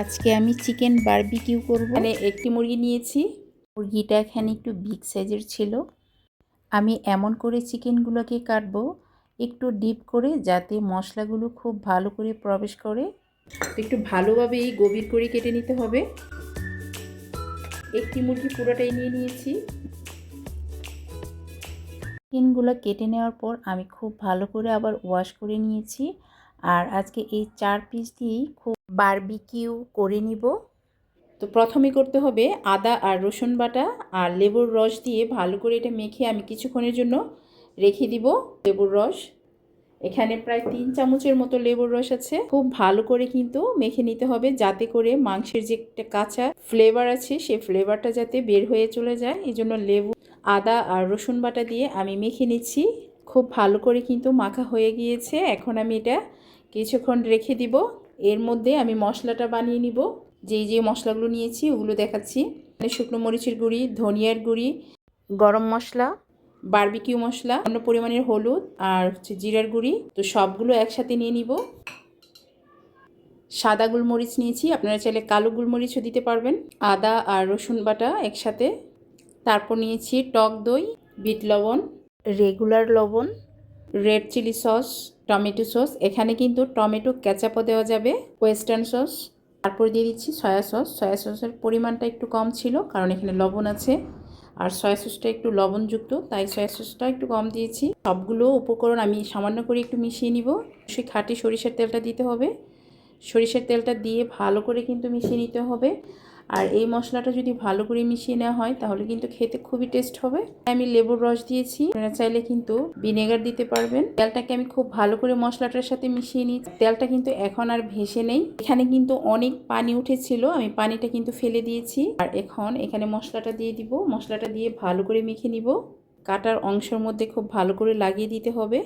আজকে আমি chicken barbecue করব। মানে একটি মুরগি নিয়েছি। মুরগিটা এখানে একটু বিগ সাইজের ছিল। আমি এমন করে চিকেনগুলোকে কাটবো, একটু ডিপ করে যাতে মশলাগুলো খুব ভালো করে প্রবেশ করে। একটু ভালোভাবে এই গভীর করে কেটে নিতে হবে। একটি মুরগি পুরোটাই নিয়ে নিয়েছি। চিকেনগুলো কেটে নেওয়ার পর আমি খুব ভালো করে আবার ওয়াশ করে নিয়েছি। আর আজকে এই চার পিস দিয়েই খুব বারবিকিউ করে নিব। তো প্রথমে করতে হবে আদা আর রসুন বাটা আর লেবুর রস দিয়ে ভালো করে এটা মেখে আমি কিছুক্ষণের জন্য রেখে দিব লেবুর রস। এখানে প্রায় তিন চামচের মতো লেবুর রস আছে। খুব ভালো করে কিন্তু মেখে নিতে হবে যাতে করে মাংসের যে একটা কাঁচা ফ্লেভার আছে সেই ফ্লেভারটা যাতে বের হয়ে চলে যায়। এই জন্য লেবু, আদা আর রসুন বাটা দিয়ে আমি মেখে নিচ্ছি। খুব ভালো করে কিন্তু মাখা হয়ে গিয়েছে। এখন আমি এটা কিছুক্ষণ রেখে দিব। এর মধ্যে আমি মশলাটা বানিয়ে নিব। যেই যে মশলাগুলো নিয়েছি ওগুলো দেখাচ্ছি। শুকনো মরিচের গুঁড়ি, ধনিয়ার গুঁড়ি, গরম মশলা, বারবিকিউ মশলা অন্য পরিমাণের হলুদ আর হচ্ছে জিরার গুঁড়ি। তো সবগুলো একসাথে নিয়ে নিব। সাদা গোলমরিচ নিয়েছি। আপনারা চাইলে কালো গুলমরিচও দিতে পারবেন। আদা আর রসুন বাটা একসাথে। তারপর নিয়েছি টক দই, বিট লবণ রেগুলার লবণ red chilli sauce tomato sauce এখানে কিন্তু টমেটো ক্যাচাপও দেওয়া যাবে ওয়েস্টার্ন সস তারপর দিয়ে দিচ্ছি সয়া সস সয়া সসের পরিমাণটা একটু কম ছিল কারণ এখানে লবণ আছে, আর সয়া সসটা একটু লবণযুক্ত, তাই সয়া সসটা একটু কম দিয়েছি, সবগুলো উপকরণ আমি সামান্য করে একটু মিশিয়ে নিব, সেই খাঁটি সরিষার তেলটা দিতে হবে, সরিষার তেলটা দিয়ে ভালো করে কিন্তু মিশিয়ে নিতে হবে আর এই মশলাটা যদি ভালো করে মিশিয়ে নেওয়া হয়, তাহলে কিন্তু খেতে খুবই টেস্ট হবে। আমি লেবুর রস দিয়েছি। আপনারা চাইলে কিন্তু ভিনেগার দিতে পারবেন। তেলটাকে আমি খুব ভালো করে মশলাটার সাথে মিশিয়ে নিই তেলটা কিন্তু এখন আর ভেসে নেই। এখানে কিন্তু অনেক পানি উঠেছিল। আমি পানিটা কিন্তু ফেলে দিয়েছি। আর এখন এখানে মশলাটা দিয়ে দিব। মশলাটা দিয়ে ভালো করে মেখে নিব। কাটার অংশের মধ্যে খুব ভালো করে লাগিয়ে দিতে হবে।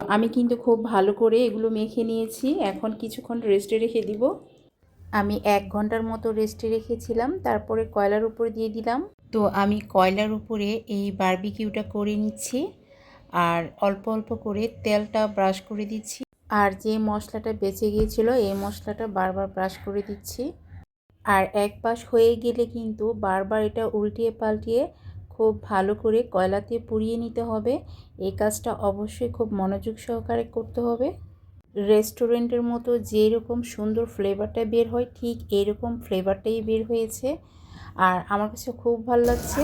আমি কিন্তু খুব ভালো করে এগুলো মেখে নিয়েছি। এখন কিছুক্ষণ রেস্টে রেখে দিব। আমি এক ঘণ্টার মতো রেস্টে রেখেছিলাম, তারপরে কয়লার উপর দিয়ে দিলাম। তো আমি কয়লার উপরে এই বারবিকিউটা করে নিচ্ছি আর অল্প অল্প করে তেলটা ব্রাশ করে দিচ্ছি। আর যে মশলাটা বেঁচে গিয়েছিল, এই মশলাটা বারবার ব্রাশ করে দিচ্ছি। আর এক পাশ হয়ে গেলে কিন্তু বারবার এটা উল্টিয়ে পাল্টিয়ে খুব ভালো করে কয়লাতে পুড়িয়ে নিতে হবে। এই কাজটা অবশ্যই খুব মনোযোগ সহকারে করতে হবে। রেস্টুরেন্টের মতো যেরকম সুন্দর ফ্লেভারটা বের হয়, ঠিক এরকম ফ্লেভারটাই বের হয়েছে। আর আমার কাছে খুব ভালো লাগছে।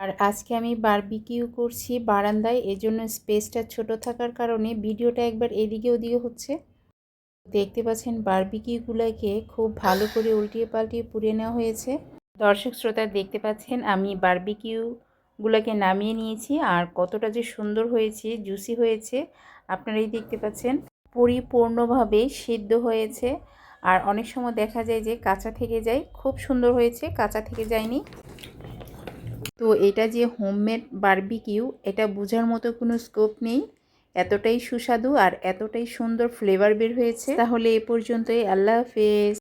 আর আজকে আমি বারবিকিউ করছি বারান্দায়, এজন্য স্পেসটা ছোট থাকার কারণে ভিডিওটা একবার এদিকে ওদিকে হচ্ছে। দেখতে পাচ্ছেন বারবিকিউগুলোকে খুব ভালো করে উল্টিয়ে পাল্টিয়ে পুড়ে নেওয়া হয়েছে। দর্শক শ্রোতা, দেখতে পাচ্ছেন আমি বারবিকিউগুলোকে নামিয়ে নিয়েছি, আর কতটা যে সুন্দর হয়েছে জুসি হয়েছে, আপনারাই দেখতে পাচ্ছেন। পরিপূর্ণভাবে সিদ্ধ হয়েছে। আর অনেক সময় দেখা যায় যে কাঁচা থেকে যায়, খুব সুন্দর হয়েছে, কাঁচা থেকে যায়নি। তো এটা যে হোমমেড বারবিকিউ এটা বোঝার মতো কোনো স্কোপ নেই। এতটাই সুস্বাদু আর এতটাই সুন্দর ফ্লেভার বের হয়েছে। তাহলে এ পর্যন্তই, আল্লাহ হাফেজ।